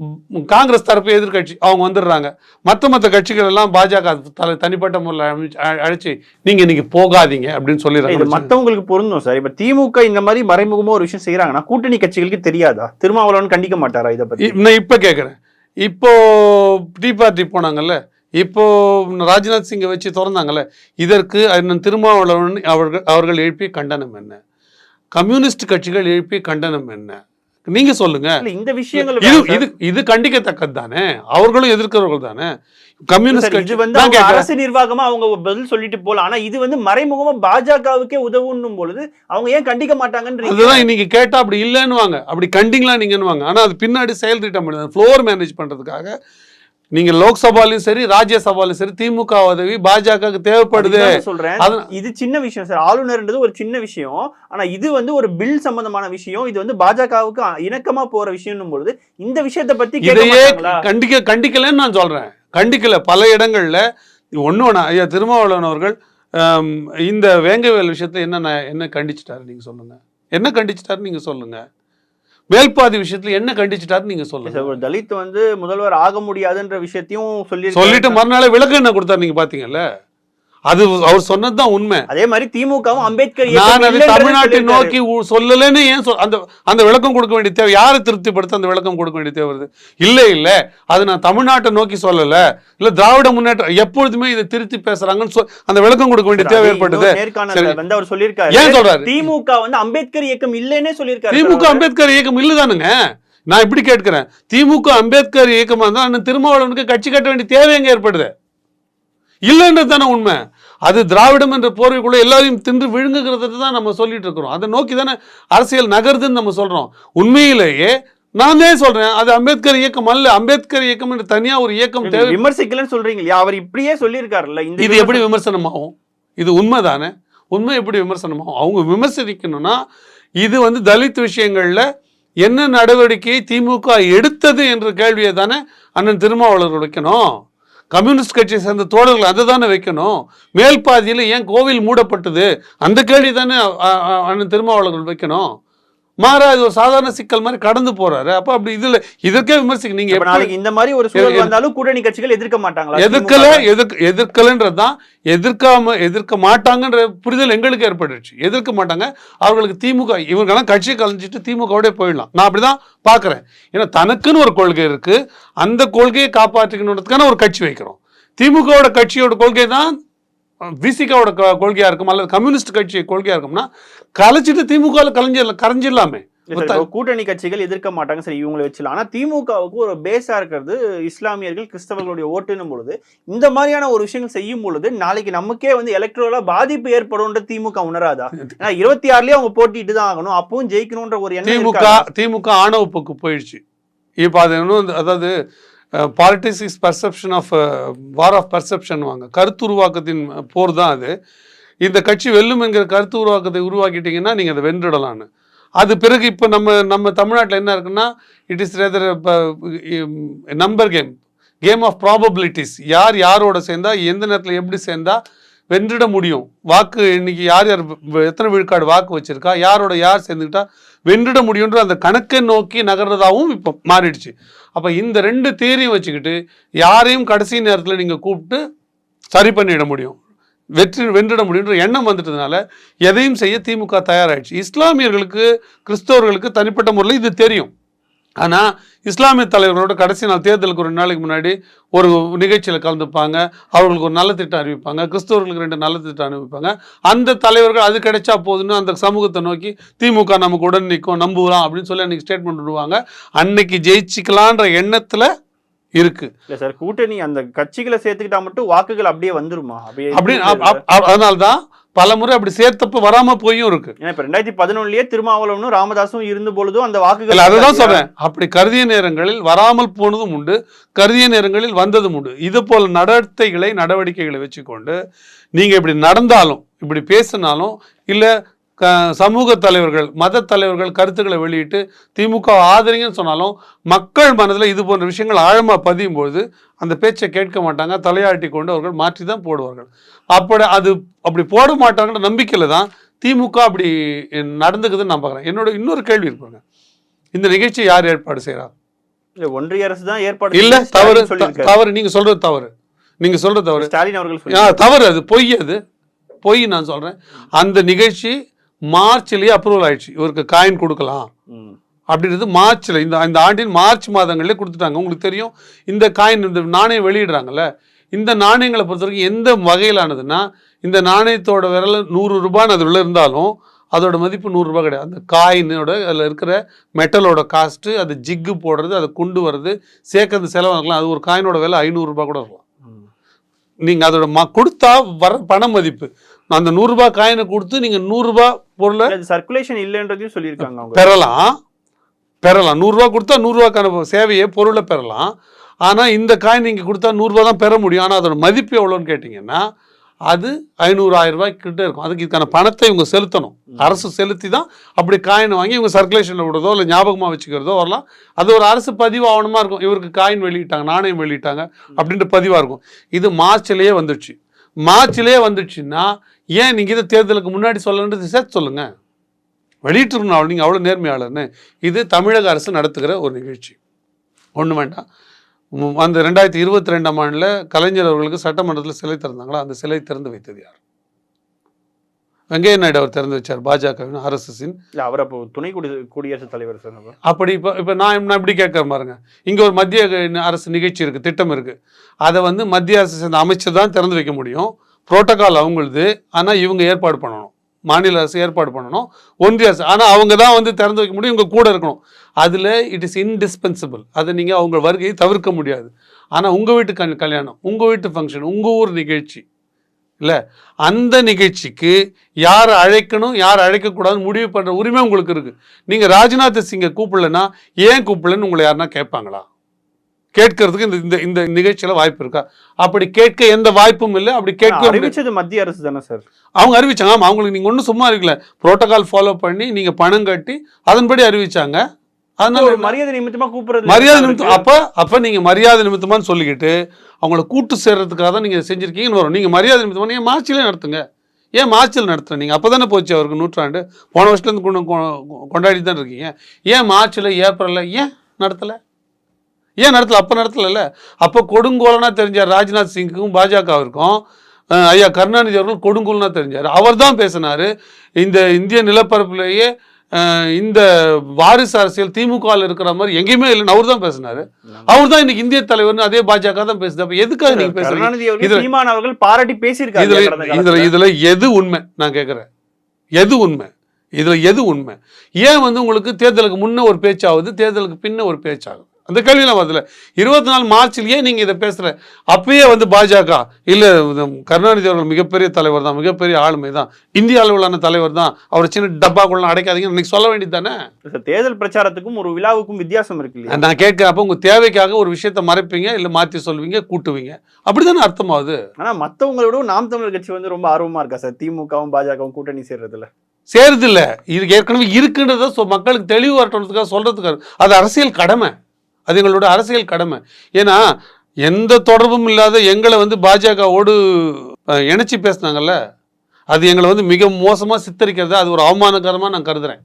ம், காங்கிரஸ் தரப்பு எதிர்க்கட்சி அவங்க வந்துடுறாங்க. மற்ற மற்ற கட்சிகள் எல்லாம் பாஜக தனிப்பட்ட முறையில் அழைச்சு- அழ- அழைச்சி நீங்க இன்னைக்கு போகாதீங்க அப்படின்னு சொல்லிடுறாங்க. மத்தவங்களுக்கு பொருந்தும் சார். இப்ப திமுக இந்த மாதிரி மறைமுகமா ஒரு விஷயம் செய்யறாங்கன்னா கூட்டணி கட்சிகளுக்கு தெரியாதா? திருமாவளவன் கண்டிக்க மாட்டாரா இதை பத்தி? இ- நான் இப்போ கேட்குறேன் இப்போ டீ பார்ட்டி போனாங்கல்ல இப்போ ராஜ்நாத் சிங்கை வச்சு திறந்தாங்கல்ல இதற்கு திருமாவளவன் அவர்கள் அவர்கள் எழுப்பிய கண்டனம் என்ன? கம்யூனிஸ்ட் கட்சிகள் எழுப்பிய கண்டனம் என்ன? நீங்க சொல்லுங்க. இந்த விஷயங்கள் இது. இது கண்டிக்கத்தக்கது தானே? அவர்களும் எதிர்க்கிறவர்கள் தானே? கம்யூனிஸ்ட் கட்சி வந்து. அரசு நிர்வாகமா அவங்க பதில் சொல்லிட்டு போலாம் ஆனா இது வந்து மறைமுகமா பாஜகவுக்கே உதவுன்னும் பொழுது அவங்க ஏன் கண்டிக்க மாட்டாங்கன்றீங்க? அதுதான் இன்னைக்கு கேட்டா அப்படி இல்லைன்னு அப்படி கண்டிங்களா நீங்கன்னு ஆனா அது பின்னாடி செயல் திட்டம் பண்ணுது ஃப்ளோர் மேனேஜ் பண்றதுக்காக நீங்க லோக்சபாலையும் சரி ராஜ்யசபாலையும் சரி திமுக உதவி பாஜகவுக்கு தேவைப்படுது. சொல்றேன். இது சின்ன விஷயம் சார். ஆளுநர்ன்றது ஒரு சின்ன விஷயம். ஆனா இது வந்து ஒரு பில் சம்பந்தமான விஷயம். இது வந்து பாஜகவுக்கு இணக்கமா போற விஷயம்னும் பொழுது இந்த விஷயத்தை பத்தி இதையே கண்டிக்க கண்டிக்கலன்னு நான் சொல்றேன். கண்டிக்கல. பல இடங்கள்ல ஒண்ணு ஐயா திருமாவளவன் அவர்கள் இந்த வேங்கவேல் விஷயத்துல என்ன என்ன கண்டிச்சிட்டாரு நீங்க சொல்லுங்க. என்ன கண்டிச்சிட்டாரு நீங்க சொல்லுங்க. மேல்பாதி விஷயத்துல என்ன கண்டிச்சிட்டாரு நீங்க சொல்லுங்க. ஒரு தலித் வந்து முதல்வர் ஆக முடியாதுன்ற விஷயத்தையும் சொல்லி சொல்லிட்டு மறுநாளே விளக்கம் என்ன கொடுத்தாரு நீங்க பாத்தீங்கல்ல? அது அவர் சொன்னதுதான் உண்மை. அதே மாதிரி திமுகவும் அம்பேத்கர் நான் அதை தமிழ்நாட்டை. நோக்கி சொல்லலைன்னு ஏன் சொல் அந்த அந்த விளக்கம் கொடுக்க வேண்டிய தேவை யாரை திருப்திப்படுத்த அந்த விளக்கம் கொடுக்க வேண்டிய தேவை வருது? இல்ல இல்ல. அது நான் தமிழ்நாட்டை நோக்கி சொல்லல. இல்ல திராவிட முன்னேற்றம் எப்பொழுதுமே இதை திருத்தி பேசுறாங்கன்னு சொல் அந்த விளக்கம் கொடுக்க வேண்டிய தேவை ஏற்பட்டது. வந்து அவர் சொல்லியிருக்காரு. ஏன் சொல்றாரு? திமுக வந்து அம்பேத்கர் இயக்கம் இல்லைன்னே சொல்லியிருக்காரு. திமுக. அம்பேத்கர் இயக்கம் இல்லதானுங்க? நான் இப்படி கேட்கிறேன். திமுக அம்பேத்கர் இயக்கமா இருந்தா அண்ணன் திருமாவளவனுக்கு கட்சி கட்ட வேண்டிய தேவை எங்க ஏற்படுது? இல்லைன்றது தானே உண்மை. அது திராவிடம் என்ற போர்வைக்குள்ள எல்லாரையும் தின்று விழுங்குகிறது தான் நம்ம சொல்லிட்டு இருக்கிறோம். அதை நோக்கி தானே அரசியல் நகருதுன்னு நம்ம சொல்றோம். உண்மையிலேயே நான் தான் சொல்றேன். அது அம்பேத்கர் இயக்கம் அல்ல. அம்பேத்கர் இயக்கம் என்று தனியா ஒரு இயக்கம் தேவை விமர்சிக்கலன்னு சொல்றீங்க இல்லையா? அவர் இப்படியே சொல்லியிருக்காருல்ல இந்த இது எப்படி விமர்சனமாகும்? இது உண்மைதானே உண்மை எப்படி விமர்சனமாகும்? அவங்க விமர்சனிக்கணும்னா இது வந்து தலித் விஷயங்கள்ல என்ன நடவடிக்கையை திமுக எடுத்தது என்ற கேள்வியை தானே அண்ணன் திருமாவளவர்கள் வைக்கணும். கம்யூனிஸ்ட் கட்சியை சேர்ந்த தோழர்கள் அதை தானே வைக்கணும்? மேல் பாதியில் ஏன் கோவில் மூடப்பட்டது? அந்த கேள்வி தானே அண்ணன் திருமாவளர்கள் வைக்கணும்? மாறா இது ஒரு சாதாரண சிக்கல் மாதிரி கடந்து போறாரு. அப்ப அப்படி இதுல இதற்கே விமர்சிக்க நீங்க நாளைக்கு இந்த மாதிரி ஒரு சூழல் வந்தாலும் கூட்டணி கட்சிகள் எதிர்க்க மாட்டாங்களா? எதிர்க்கல திமுக? எதிர்க்க எதிர்க்கலன்றதுதான் எதிர்க்காம எதிர்க்க மாட்டாங்கன்ற புரிதல் எங்களுக்கு ஏற்பட்டுச்சு எதிர்க்க மாட்டாங்க. அவர்களுக்கு திமுக இவங்கெல்லாம் கட்சியை கலைஞ்சிட்டு திமுகவோட போயிடலாம். நான் அப்படிதான் பார்க்கறேன். ஏன்னா தனக்குன்னு ஒரு கொள்கை இருக்கு. அந்த கொள்கையை காப்பாற்றிக்கணுன்றதுக்கான ஒரு கட்சி வைக்கிறோம். திமுகவோட கட்சியோட கொள்கை தான் விசிகாவோட கொள்கையா இருக்கும் அல்லது கம்யூனிஸ்ட் கட்சி கொள்கையா இருக்கும்னா கலைச்சிட்டு திமுக கலைஞ்சிடல கரைஞ்சிடலாமே. கூட்டணி கட்சிகள் எதிர்க்க மாட்டாங்க சரி இவங்களை வச்சுலாம். ஆனா திமுகவுக்கு ஒரு பேஸா இருக்கிறது இஸ்லாமியர்கள் கிறிஸ்தவர்களுடைய ஓட்டுன்னும் பொழுது இந்த மாதிரியான ஒரு விஷயங்கள் செய்யும் பொழுது நாளைக்கு நமக்கே வந்து எலக்ட்ரோலா பாதிப்பு ஏற்படும்ன்ற திமுக உணராதா? ஏன்னா இருபத்தி ஆறுலயே அவங்க போட்டிட்டு தான் ஆகணும் அப்பவும் ஜெயிக்கணும்ன்ற ஒரு எண்ணம் திமுக? திமுக ஆணவ போக்கு போயிடுச்சு. இப்போ அது இன்னும் அதாவது politics is perception of war of perception வாங்க. கருத்து உருவாக்கத்தின் போர் தான் அது. இந்த கட்சி வெல்லும் என்கிற கருத்து உருவாக்கத்தை உருவாக்கிட்டீங்கன்னா நீங்கள் அதை வென்றுடலான்னு. அது பிறகு இப்போ நம்ம நம்ம தமிழ்நாட்டில் என்ன இருக்குன்னா it is rather number game game of probabilities யார் யாரோட சேர்ந்தா எந்த நேரத்தில் எப்படி சேர்ந்தா வென்றிட முடியும். வாக்கு இன்னைக்கு யார் யார் எத்தனை விழுக்காடு வாக்கு வச்சிருக்கா யாரோட யார் சேர்ந்துக்கிட்டா வென்றிட முடியுன்ற அந்த கணக்கை நோக்கி நகர்றதாகவும் இப்போ மாறிடுச்சு. அப்போ இந்த ரெண்டு தேரியும் வச்சுக்கிட்டு யாரையும் கடைசி நேரத்தில் நீங்கள் கூப்பிட்டு சரி பண்ணிட முடியும். வெற்றி வென்றிட முடியுன்ற எண்ணம் வந்துட்டதுனால எதையும் செய்ய திமுக தயாராகிடுச்சு இஸ்லாமியர்களுக்கு கிறிஸ்தவர்களுக்கு தனிப்பட்ட முறையில் இது தெரியும். ஆனால் இஸ்லாமிய தலைவர்களோட கடைசி நாள் தேர்தலுக்கு ஒரு நாளைக்கு முன்னாடி ஒரு நிகழ்ச்சியில் கலந்துப்பாங்க. அவர்களுக்கு ஒரு நல்ல திட்டம் அறிவிப்பாங்க. கிறிஸ்தவர்களுக்கு ரெண்டு நல்ல திட்டம் அறிவிப்பாங்க அந்த தலைவர்கள் அது கிடைச்சா போதுன்னு அந்த சமூகத்தை நோக்கி திமுக நமக்கு உடன் நிற்கும் நம்புகிறோம் அப்படின்னு சொல்லி அன்னைக்கு ஸ்டேட்மெண்ட் விடுவாங்க. அன்னைக்கு ஜெயிச்சிக்கலான்ற எண்ணத்தில் இருக்கு. இல்ல சார் கூட்டணி அந்த கட்சிகளை சேர்த்துக்கிட்டா மட்டும் வாக்குகள் அப்படியே வந்துருமா? அப்படியே அப்படி அதனால தான் பல முறை அப்படி சேர்த்தப்ப வராம போயும் இருக்கு. இப்ப ரெண்டாயிரத்தி பதினொன்னுலயே திருமாவளவனும் ராமதாசும் இருந்த பொழுதும் அந்த வாக்குகள் அதுதான் சொல்றேன். அப்படி கருதிய நேரங்களில் வராமல் போனதும் உண்டு கருதிய நேரங்களில் வந்ததும் உண்டு. இது போல நடத்தைகளை நடவடிக்கைகளை வச்சுக்கொண்டு நீங்க இப்படி நடந்தாலும் இப்படி பேசினாலும் இல்ல க சமூக தலைவர்கள் மத தலைவர்கள் கருத்துக்களை வெளியிட்டு திமுக ஆதரிங்கன்னு சொன்னாலும் மக்கள் மனதில் இது போன்ற விஷயங்கள் ஆழமாக பதியும் பொழுது அந்த பேச்சை கேட்க மாட்டாங்க தலையாட்டி கொண்டு அவர்கள் மாற்றி தான் போடுவார்கள். அப்படி அது அப்படி போட மாட்டாங்கன்ற நம்பிக்கையில் தான் திமுக அப்படி நடந்துக்குதுன்னு நான் பார்க்குறேன். என்னோட இன்னொரு கேள்வி இருப்பாங்க இந்த நிகழ்ச்சி யார் ஏற்பாடு இல்ல ஒன்றிய அரசு தான் ஏற்பாடு இல்ல தவறு. தவறு நீங்க சொல்றது தவறு. நீங்க சொல்றது தவறு. ஸ்டாலின் அவர்கள் தவறு அது பொய் அது. பொய் நான் சொல்றேன். அந்த நிகழ்ச்சி மார்ச்லயே அப்ரூவல் ஆயிடுச்சு. இவருக்கு காயின் கொடுக்கலாம். அப்படின்றது மார்ச்ல இந்த இந்த ஆண்டின் மார்ச் மாதங்களே கொடுத்துட்டாங்க. உங்களுக்கு தெரியும் இந்த காயின் இந்த நாணயம் வெளியிடுறாங்கல்ல இந்த நாணயங்களை பொறுத்த வரைக்கும் எந்த வகையிலானதுன்னா இந்த நாணயத்தோட விரல் நூறு ரூபான்னு அது உள்ள இருந்தாலும் அதோட மதிப்பு நூறு ரூபாய் கிடையாது. அந்த காயினோட அதில் இருக்கிற மெட்டலோட காஸ்ட்டு அது ஜிக்கு போடுறது அதை கொண்டு வர்றது சேர்க்கறது செலவாகலாம் அது ஒரு காயினோட விலை ஐநூறுரூபா கூட இருக்கலாம். நீங்கள் அதோட ம கொடுத்தா வர பண மதிப்பு அந்த நூறுரூபா காயினை கொடுத்து நீங்கள் நூறுரூபா பொருளை சர்க்குலேஷன் இல்லைன்றதையும் சொல்லியிருக்காங்க அவங்க. பெறலாம். பெறலாம். நூறுரூவா கொடுத்தா நூறுரூவாக்கான சேவையை பொருளை பெறலாம். ஆனால் இந்த காயின் நீங்கள் கொடுத்தா நூறுரூவா தான் பெற முடியும். ஆனால் அதோட மதிப்பு எவ்வளோன்னு கேட்டிங்கன்னா அது ஐநூறு ஆயிரம் ரூபாய் கிட்ட இருக்கும். அதுக்கு இதுக்கான பணத்தை இவங்க செலுத்தணும். அரசு செலுத்தி தான் அப்படி காயின் வாங்கி இவங்க சர்க்குலேஷனில் விடுறதோ இல்லை ஞாபகமாக வச்சுக்கிறதோ வரலாம். அது ஒரு அரசு பதிவு ஆவணமாக இருக்கும். இவருக்கு காயின் வெளியிட்டாங்க நாணயம் வெளியிட்டாங்க அப்படின்ற பதிவாக இருக்கும். இது மார்ச்லேயே வந்துடுச்சு. மார்ச்சிலே வந்துடுச்சுன்னா ஏன் நீங்கள் இதை தேர்தலுக்கு முன்னாடி சொல்லணுன்றது சேர்த்து சொல்லுங்கள் வெளியிட்டிருக்கணும் நீங்கள் அவ்வளோ நேர்மையாளர்னு இது தமிழக அரசு நடத்துகிற ஒரு நிகழ்ச்சி. ஒன்று வேண்டாம். அந்த ரெண்டாயிரத்தி இருபத்தி ரெண்டாம் ஆண்டில் கலைஞர் அவர்களுக்கு சட்டமன்றத்தில் சிலை திறந்தாங்களா? அந்த சிலை திறந்து வைத்தது யார்? வெங்கைய நாயுடு அவர் திறந்து வச்சார் பாஜகவின் ஆர்எஸ்எஸ்ஸின் இல்ல அவர் அப்போ துணை குடி குடியரசுத் தலைவர் சார் அப்போ. அப்படி இப்போ இப்போ நான் நான் இப்படி கேட்குறேன் பாருங்க. இங்கே ஒரு மத்திய அரசு நிகழ்ச்சி இருக்குது திட்டம் இருக்குது அதை வந்து மத்திய அரசு சேர்ந்த அமைச்சர் தான் திறந்து வைக்க முடியும். புரோட்டோகால் அவங்களுது ஆனால் இவங்க ஏற்பாடு பண்ணணும். மாநில அரசு ஏற்பாடு பண்ணணும். ஒன்றிய அரசு ஆனால் அவங்க தான் வந்து திறந்து வைக்க முடியும் இவங்க கூட இருக்கணும். அதில் இட் இஸ் இன்டிஸ்பென்சிபிள் அதை நீங்கள் அவங்க வருகையை தவிர்க்க முடியாது. ஆனால் உங்கள் வீட்டு கல் கல்யாணம் உங்கள் வீட்டு ஃபங்க்ஷன் உங்கள் ஊர் நிகழ்ச்சி இல்லை அந்த நிகழ்ச்சிக்கு யார் அழைக்கணும் யார் அழைக்கக்கூடாதுன்னு முடிவு பண்ணுற உரிமை உங்களுக்கு இருக்குது நீங்கள் ராஜ்நாத் சிங்கை கூப்பிடலன்னா ஏன் கூப்பிடலன்னு உங்களை யாருன்னா கேட்பாங்களா? கேட்கறதுக்கு இந்த இந்த இந்த நிகழ்ச்சியில் வாய்ப்பு இருக்கா? அப்படி கேட்க எந்த வாய்ப்பும் இல்லை அப்படி கேட்க அறிவிச்சது மத்திய அரசு தானே சார்? அவங்க அறிவிச்சாங்க. ஆமா அவங்களுக்கு நீங்கள் ஒன்றும் சும்மா இருக்கல. புரோட்டோகால் ஃபாலோ பண்ணி நீங்கள் பணம் கட்டி அதன்படி அறிவிச்சாங்க. அதனால மரியாதை நிமித்தமா கூப்பிடுறது மரியாதை நிமித்தம் அப்போ அப்போ நீங்கள் மரியாதை நிமித்தமான்னு சொல்லிக்கிட்டு அவங்கள கூட்டு சேர்றதுக்காக தான் நீங்கள் செஞ்சுருக்கீங்கன்னு வரும். நீங்கள் மரியாதை நிமித்தமாக நீங்கள் மார்ச்சிலே நடத்துங்க. ஏன் மார்ச்சில் நடத்துகிறேன் நீங்கள் அப்போ தானே போச்சு அவருக்கு நூற்றாண்டு? போன வருஷத்துலேருந்து கொண்டு கொண்டாடி தான் இருக்கீங்க. ஏன் மார்ச்சில் ஏப்ரலில் ஏன் நடத்தலை? ஏன் நடத்தல? அப்போ நடத்தலைல்ல. அப்போ கொடுங்கோலனா தெரிஞ்சார். ராஜ்நாத் சிங்குக்கும் பாஜகவிற்கும். ஐயா கருணாநிதி அவர்கள் கொடுங்கோலனா தெரிஞ்சார். அவர் தான் பேசினார். இந்த இந்திய நிலப்பரப்பிலேயே இந்த வாரிசு அரசியல் திமுகவில் இருக்கிற மாதிரி எங்கேயுமே இல்லைன்னு அவர் தான் பேசினார். அவர் தான் இன்னைக்கு இந்திய தலைவர்னு அதே பாஜக தான் பேசுது. அப்போ எதுக்காக நீங்கள் பேசுறீங்க? அவர்கள் பாராட்டி பேசியிருக்காரு இதுல இதுல எது உண்மை? நான் கேட்குறேன் எது உண்மை? இதுல எது உண்மை? ஏன் வந்து உங்களுக்கு தேர்தலுக்கு முன்ன ஒரு பேச்சாகுது தேர்தலுக்கு பின்ன ஒரு பேச்சாகுது அந்த கேள்வியெல்லாம் வருதுல இருபத்தி நாலு மார்ச்சில் ஏன் நீங்க இதை பேசுற அப்பயே வந்து பாஜக இல்ல கருணாநிதி அவர்கள் மிகப்பெரிய தலைவர் தான் மிகப்பெரிய ஆளுமை தான் இந்திய அளவிலான தலைவர் தான் அவர் சின்ன டப்பாக்குள்ள அடைக்காதீங்கன்னு இன்னைக்கு சொல்ல வேண்டியது தானே? தேர்தல் பிரச்சாரத்துக்கும் ஒரு விழாவுக்கும் வித்தியாசம் இருக்கு இல்லையா? நான் கேட்கிறேன் அப்போ உங்க தேவைக்காக ஒரு விஷயத்த மறைப்பீங்க இல்ல மாத்தி சொல்வீங்க கூட்டுவீங்க? அப்படிதானே அர்த்தமாகுது ஆனா மத்தவங்கள விட நாம் தமிழர் கட்சி வந்து ரொம்ப ஆர்வமா இருக்கா சார்? திமுகவும் பாஜகவும் கூட்டணி சேர்றதுல. சேருது இல்ல இது ஏற்கனவே இருக்குன்றத மக்களுக்கு தெளிவு வரட்டுறதுக்காக சொல்றதுக்காக அது அரசியல் கடமை. அது எங்களோட அரசியல் கடமை. ஏன்னா எந்த தொடர்பும் இல்லாத எங்களை வந்து பாஜகவோடு இணைச்சி இணைச்சு அது எங்களை வந்து மிக மோசமாக சித்தரிக்கிறது அது ஒரு அவமானகரமாக நான் கருதுறேன்.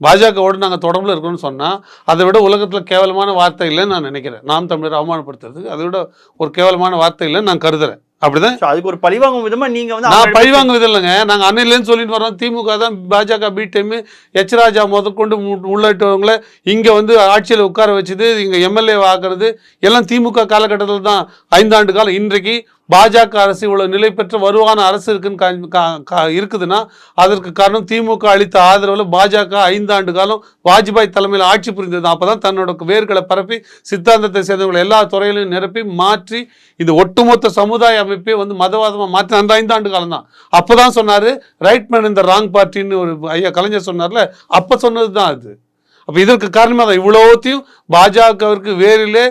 பாஜகவோடு நாங்கள் தொடர்பில் இருக்கணும்னு சொன்னால் அதை விட உலகத்தில் கேவலமான வார்த்தை இல்லைன்னு நான் நினைக்கிறேன். நாம் தமிழர் அவமானப்படுத்துறதுக்கு அதை விட ஒரு கேவலமான வார்த்தை இல்லைன்னு நான் கருதுறேன். அப்படிதான்? அதுக்கு ஒரு பழிவாங்கும் விதமா நீங்க வந்து நான் அவங்களை பழிவாங்க விதம் இல்லைங்க நாங்கள் அன்னையிலேருந்து சொல்லிட்டு வரோம். திமுக தான் பாஜக பி டைமு எச் ராஜா முதற்கொண்டு உள்ளிட்டவங்கள இங்கே வந்து ஆட்சியில் உட்கார வச்சது இங்கே எம்எல்ஏ ஆக்குறது எல்லாம் திமுக காலகட்டத்தில் தான் ஐந்தாண்டு காலம். இன்றைக்கு பாஜக அரசு இவ்வளோ நிலை பெற்ற வருவான அரசு இருக்குன்னு கா- கா- இருக்குதுன்னா அதற்கு காரணம் திமுக அளித்த ஆதரவில் பாஜக ஐந்தாண்டு காலம் வாஜ்பாய் தலைமையில் ஆட்சி புரிந்தது. அப்போ தான் தன்னோட வேர்களை பரப்பி சித்தாந்தத்தை சேர்ந்தவங்களை எல்லா துறையிலும் நிரப்பி மாற்றி இந்த ஒட்டுமொத்த சமுதாய அமைப்பே வந்து மதவாதமாக மாற்றி அந்த ஐந்தாண்டு காலம் தான். அப்போ தான் சொன்னார் ரைட் மேன் இந்த ராங் பார்ட்டின்னு ஒரு ஐயா கலைஞர் சொன்னார்ல அப்போ சொன்னது தான் அது. அப்போ இதற்கு காரணமாக தான் இவ்வளோத்தையும் பாஜகவிற்கு வேரிலே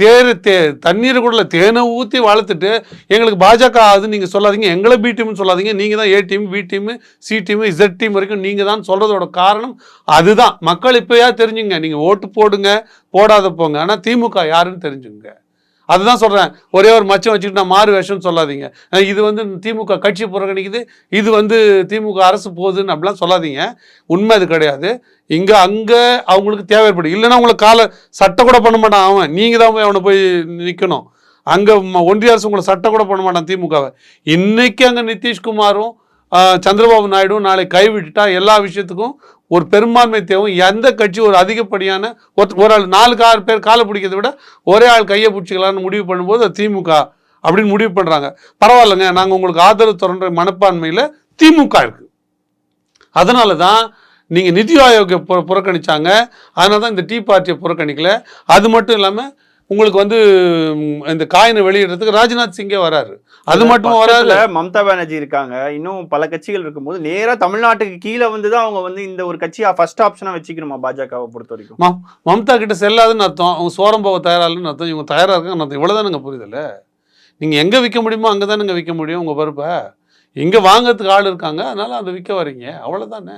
தேர் தே தண்ணீர் கூட தேனை ஊற்றி வளர்த்துட்டு எங்களுக்கு பாஜக ஆகுதுன்னு நீங்கள் சொல்லாதீங்க. எங்களை பி டீம்னு சொல்லாதீங்க. நீங்கள் தான் A team B team C team Z team வரைக்கும் நீங்கள் தான் சொல்கிறதோட காரணம் அதுதான். மக்கள் இப்போயா தெரிஞ்சுங்க. நீங்கள் ஓட்டு போடுங்க போடாத போங்க. ஆனால் திமுக யாருன்னு தெரிஞ்சுங்க. அதுதான் சொல்கிறேன் ஒரே ஒரு மச்சம் வச்சுக்கிட்டு நான் மாறு வேஷம்னு சொல்லாதீங்க. இது வந்து திமுக கட்சி புறக்கணிக்குது. இது வந்து திமுக அரசு போகுதுன்னு அப்படிலாம் சொல்லாதீங்க. உண்மை அது கிடையாது. இங்கே அங்கே அவங்களுக்கு தேவை ஏற்படும் இல்லைன்னா உங்களுக்கு காலை சட்டை கூட பண்ண மாட்டான் அவன். நீங்கள் தான் போய் அவனை போய் நிற்கணும் அங்கே ஒன்றிய அரசு உங்களை சட்டை கூட பண்ண மாட்டான் திமுகவை. இன்னைக்கு அங்கே நிதிஷ்குமாரும் சந்திரபாபு நாயுடு நாளை கைவிட்டுட்டா எல்லா விஷயத்துக்கும் ஒரு பெரும்பான்மை தேவை. எந்த கட்சி ஒரு அதிகப்படியான ஒரு ஒரு ஆள் நாலு ஆறு பேர் காலை பிடிக்கிறத விட ஒரே ஆள் கையை பிடிச்சிக்கலான்னு முடிவு பண்ணும்போது திமுக அப்படின்னு முடிவு பண்ணுறாங்க பரவாயில்லைங்க நாங்கள் உங்களுக்கு ஆதரவு தொடர்ற மனப்பான்மையில் திமுக இருக்குது அதனால தான் நீங்கள் நிதி ஆயோக்கை புற புறக்கணிச்சாங்க. அதனால தான் இந்த டீ பார்ட்டியை புறக்கணிக்கல. அது மட்டும் இல்லாமல் உங்களுக்கு வந்து இந்த காயினை வெளியிடுறதுக்கு ராஜ்நாத் சிங்கே வராரு. அது மட்டும் வராது. மம்தா பானர்ஜி இருக்காங்க. இன்னும் பல கட்சிகள் இருக்கும்போது நேரா தமிழ்நாட்டுக்கு கீழே வந்து தான் அவங்க வந்து இந்த ஒரு கட்சியா ஃபர்ஸ்ட் ஆப்ஷனா வச்சுக்கணுமா பாஜகவை பொறுத்த வரைக்கும் மம்தா கிட்ட செல்லாதுன்னு அர்த்தம். அவங்க சோரம் போக தயாராகலன்னு அர்த்தம். இவங்க தயாராக இருக்காங்கன்னு அர்த்தம். இவ்வளோதானுங்க புரியுதுல்ல நீங்கள் எங்கே விற்க முடியுமோ அங்கே தானுங்க விற்க முடியும் உங்கள் பருப்பை இங்கே வாங்குறதுக்கு ஆள் இருக்காங்க. அதனால அதை விற்க வரீங்க. அவ்வளோதானே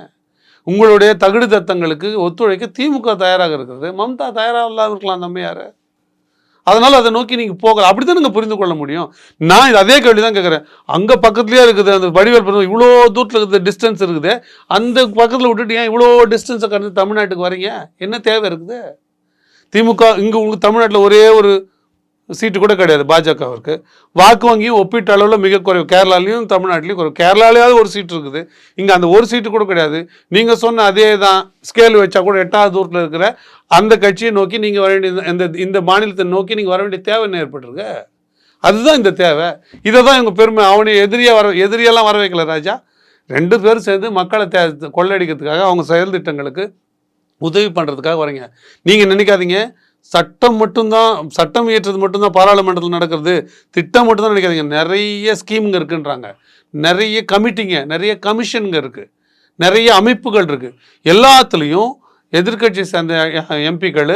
உங்களுடைய தகுடு தத்தங்களுக்கு ஒத்துழைக்க திமுக தயாராக இருக்கிறது. மம்தா தயாராக இல்லாத இருக்கலாம் நம்ம யார்? அதனால் அதை நோக்கி நீங்கள் போகலாம். அப்படி தான் புரிந்து கொள்ள முடியும். நான் இது அதே கேள்வி தான் கேட்குறேன். அங்கே பக்கத்துலேயே இருக்குது அந்த வடிவேல் பிறந்த இவ்வளோ தூரத்தில் இருக்குது டிஸ்டன்ஸ் இருக்குது. அந்த பக்கத்தில் விட்டுட்டு ஏன் இவ்வளோ டிஸ்டன்ஸை கடந்து தமிழ்நாட்டுக்கு வரீங்க? என்ன தேவை இருக்குது? திமுக இங்கே உங்களுக்கு தமிழ்நாட்டில் ஒரே ஒரு சீட்டு கூட கிடையாது பாஜகவிற்கு. வாக்கு வங்கியும் ஒப்பீட்டு அளவில் மிக குறைவு. கேரளாலையும் தமிழ்நாட்டிலையும் குறைவு. கேரளாலேயாவது ஒரு சீட் இருக்குது. இங்கே அந்த ஒரு சீட்டு கூட கிடையாது. நீங்கள் சொன்ன அதே தான். ஸ்கேல் வச்சா கூட எட்டாவது தூரத்தில் இருக்கிற அந்த கட்சியை நோக்கி நீங்கள் வர வேண்டிய இந்த இந்த மாநிலத்தை நோக்கி நீங்கள் வர வேண்டிய தேவை என்ன ஏற்பட்டிருக்கு? அதுதான் இந்த தேவை. இதை தான் இவங்க பெருமை. அவனை எதிரியாக வர எதிரியெல்லாம் வர வைக்கல ராஜா. ரெண்டு பேரும் சேர்ந்து மக்களை தே கொள்ளடிக்கிறதுக்காக அவங்க செயல் திட்டங்களுக்கு உதவி பண்ணுறதுக்காக வரீங்க நீங்கள் நினைக்காதீங்க. சட்டம் மட்டும்தான் சட்டம் இயற்றது மட்டும்தான் பாராளுமன்றத்தில் நடக்கிறது. திட்டம் மட்டும்தான் நினைக்காதீங்க. நிறைய ஸ்கீமுங்க இருக்குன்றாங்க. நிறைய கமிட்டிங்க நிறைய கமிஷனுங்க இருக்குது நிறைய அமைப்புகள் இருக்குது எல்லாத்துலேயும் எதிர்க்கட்சி சேர்ந்த எம்பிக்கள்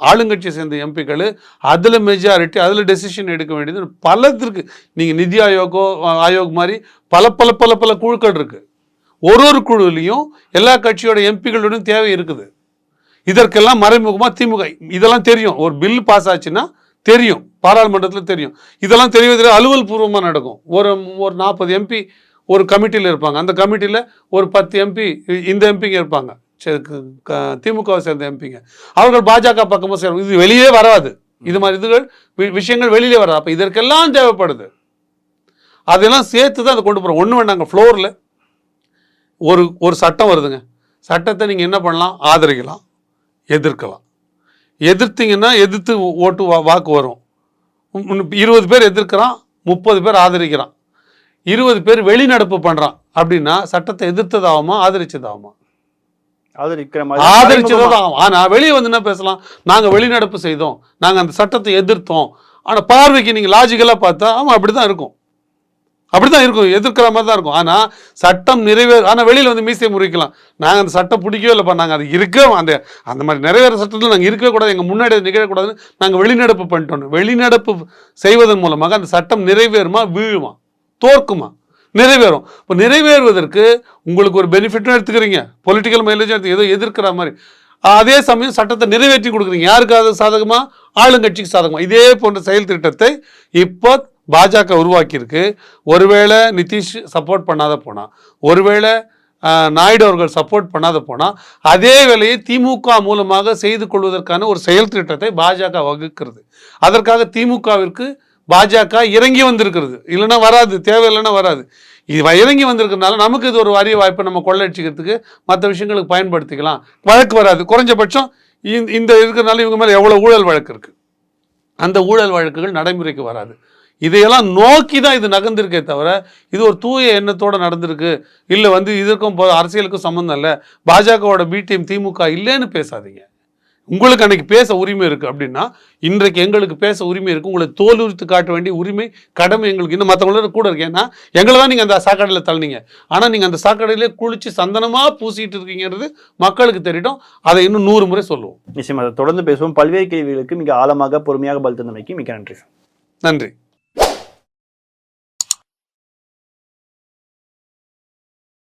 ஆளுங்கட்சியை சேர்ந்த எம்பிக்கள் அதில் மெஜாரிட்டி அதில் டெசிஷன் எடுக்க வேண்டியது பலது நீங்கள் நிதி ஆயோகோ ஆயோக் மாதிரி பல பல பல பல குழுக்கள் இருக்குது ஒரு ஒரு குழுவிலையும் எல்லா கட்சியோட எம்பிகளுடன் தேவை இருக்குது. இதற்கெல்லாம் மறைமுகமாக திமுக இதெல்லாம் தெரியும். ஒரு பில் பாஸ் ஆச்சுன்னா தெரியும். பாராளுமன்றத்தில் தெரியும். இதெல்லாம் தெரியவதில் அலுவல் பூர்வமாக நடக்கும். ஒரு ஒரு நாற்பது எம்பி ஒரு கமிட்டியில் இருப்பாங்க. அந்த கமிட்டியில் ஒரு பத்து எம்பி இந்த எம்பிங்க இருப்பாங்க. திமுகவை சேர்ந்த எம்பிங்க அவர்கள் பாஜக பக்கமாக சேரும். இது வெளியே வராது. இது மாதிரி இதுகள் வி- விஷயங்கள் வெளியிலே வராது. அப்போ இதற்கெல்லாம் தேவைப்படுது. அதெல்லாம் சேர்த்து தான் அதை கொண்டு போகிறோம் ஒன்று வேண்டாங்க. ஃப்ளோரில் ஒரு ஒரு சட்டம் வருதுங்க. சட்டத்தை நீங்கள் என்ன பண்ணலாம்? ஆதரிக்கலாம். எதிர்க்கலாம். எதிர்த்தீங்கன்னா எதிர்த்து ஓட்டு வா- வாக்கு வரும். இருபது பேர் எதிர்க்கிறான் முப்பது பேர் ஆதரிக்கிறான். இருபது பேர் வெளிநடப்பு பண்ணுறான் அப்படின்னா சட்டத்தை எதிர்த்ததாகுமா ஆதரிச்சதாகுமா? ஆதரிக்கிற மாதிரி ஆதரிச்சதான் ஆகும். ஆனா வெளியே வந்து என்ன பேசலாம்? நாங்க வெளிநடப்பு செய்தோம். நாங்க அந்த சட்டத்தை எதிர்த்தோம். ஆனா பார்வைக்கு நீங்க லாஜிக்கலா பார்த்தா ஆமா அப்படிதான் இருக்கும். அப்படிதான் இருக்கும் எதிர்க்கிற மாதிரி தான் இருக்கும். ஆனால் சட்டம் நிறைவேற ஆனால் வெளியில் வந்து மீசையை முறிக்கலாம். நாங்கள் அந்த சட்டம் பிடிக்கவே இல்லைப்பா. நாங்கள் அது இருக்க அந்த அந்த மாதிரி நிறைவேற சட்டத்தில் நாங்கள் இருக்கவே கூடாது. எங்கள் முன்னாடி நிகழக்கூடாதுன்னு நாங்கள் வெளிநடப்பு பண்ணிட்டோம். வெளிநடப்பு செய்வதன் மூலமாக அந்த சட்டம் நிறைவேறுமா வீழுமா? தோற்குமா? நிறைவேறும். இப்போ நிறைவேறுவதற்கு உங்களுக்கு ஒரு பெனிஃபிட்டும் எடுத்துக்கிறீங்க. பொலிட்டிக்கல் மைலேஜ் எடுத்து ஏதோ எதிர்க்கிற மாதிரி. அதே சமயம் சட்டத்தை நிறைவேற்றி கொடுக்குறீங்க. யாருக்காவது சாதகமாக ஆளுங்கட்சிக்கு சாதகமாக இதே போன்ற செயல் திட்டத்தை இப்போ பாஜக உருவாக்கியிருக்கு. ஒருவேளை நிதிஷ் சப்போர்ட் பண்ணாத போனால் ஒருவேளை நாயுடு அவர்கள் சப்போர்ட் பண்ணாத போனால் அதே வேலையை திமுக மூலமாக செய்து கொள்வதற்கான ஒரு செயல் திட்டத்தை பாஜக வகுக்கிறது. அதற்காக திமுகவிற்கு பாஜக இறங்கி வந்திருக்கிறது. இல்லைன்னா வராது தேவையில்லைன்னா வராது. இது வ- இறங்கி வந்திருக்கிறதுனால நமக்கு இது ஒரு அரிய வாய்ப்பை நம்ம கொள்ளடிச்சிக்கிறதுக்கு மற்ற விஷயங்களுக்கு பயன்படுத்திக்கலாம். வழக்கு வராது. குறைஞ்சபட்சம் இந்த இந்த இருக்கிறனால இவங்க மேலே எவ்வளோ ஊழல் வழக்கு இருக்குது அந்த ஊழல் வழக்குகள் நடைமுறைக்கு வராது. இதையெல்லாம் நோக்கி தான் இது நகர்ந்திருக்கே தவிர இது ஒரு தூய எண்ணத்தோடு நடந்திருக்கு. இல்லை வந்து இதற்கும் போ- அரசியலுக்கும் சம்மந்தம் இல்லை. பாஜகவோட பி டீம் திமுக இல்லைன்னு பேசாதீங்க. உங்களுக்கு அன்னைக்கு பேச உரிமை இருக்குது அப்படின்னா இன்றைக்கு எங்களுக்கு பேச உரிமை இருக்குது உங்களை தோலுரித்து காட்ட வேண்டிய உரிமை கடமை எங்களுக்கு இன்னும் மற்றவங்களோட கூட இருக்கு. ஏன்னா எங்களை தான் நீங்கள் அந்த சாக்கடையில் தள்ளினீங்க. ஆனால் நீங்கள் அந்த சாக்கடையிலே குளிச்சு சந்தனமாக பூசிட்டு இருக்கீங்கிறது மக்களுக்கு தெரியட்டும் அதை இன்னும் நூறு முறை சொல்லுவோம். நிச்சயமா. அதை தொடர்ந்து பேசுவோம். பல்வேறு கேள்விகளுக்கு மிக ஆழமாக பொறுமையாக பதில் தந்தமைக்கு மிக நன்றி. நன்றி.